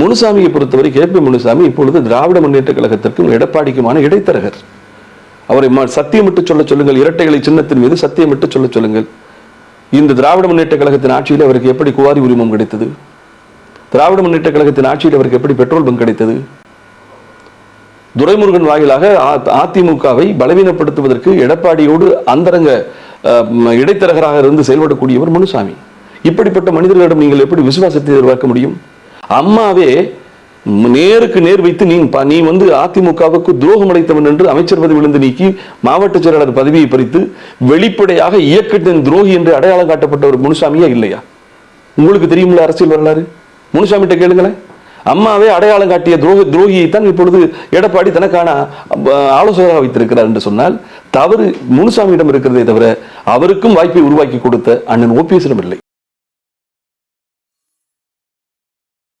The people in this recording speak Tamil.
முனுசாமியை பொறுத்தவரை கே பி முனுசாமி இப்பொழுது திராவிட முன்னேற்ற கழகத்திற்கும் எடப்பாடிக்குமான இடைத்தரகர். அவரை சத்தியமிட்டு சொல்ல சொல்லுங்கள் இரட்டைகளை சின்னத்தின் மீது சத்தியமிட்டு சொல்ல சொல்லுங்கள். இந்த திராவிட முன்னேற்ற கழகத்தின் ஆட்சியில் அவருக்கு எப்படி குவாரி உரிமம் கிடைத்தது? திராவிட முன்னேற்ற கழகத்தின் ஆட்சியில் அவருக்கு எப்படி பெட்ரோல் பங்க் கிடைத்தது? துரைமுருகன் வாயிலாக அதிமுகவை பலவீனப்படுத்துவதற்கு எடப்பாடியோடு அந்தரங்க இடைத்தரகராக இருந்து செயல்படக்கூடியவர் முனுசாமி. இப்படிப்பட்ட மனிதர்களிடம் நீங்கள் எப்படி விசுவாசத்தை எதிர்பார்க்க முடியும்? அம்மாவே நேருக்கு நேர் வைத்து நீ ப- நீ வந்து அதிமுகவுக்கு துரோகம் அடைத்தவன் என்று அமைச்சர் பதவியிலிருந்து நீக்கி மாவட்ட செயலாளர் பதவியை பறித்து வெளிப்படையாக இயக்கத்தின் துரோகி என்று அடையாளம் காட்டப்பட்ட ஒரு முனுசாமியா இல்லையா? உங்களுக்கு தெரியுமில்ல அரசியல் வரலாறு? முனுசாமிகிட்ட கேளுங்களேன். அம்மாவே அடையாளம் காட்டிய துரோக துரோகியை தான் இப்பொழுது எடப்பாடி தனக்கான ஆலோசகராக வைத்திருக்கிறார் என்று சொன்னால் தவறு முனுசாமியிடம் இருக்கிறதே தவிர அவருக்கும் வாய்ப்பை உருவாக்கி கொடுத்த அண்ணன் ஓபிஎஸ்ஸிடம் இல்லை.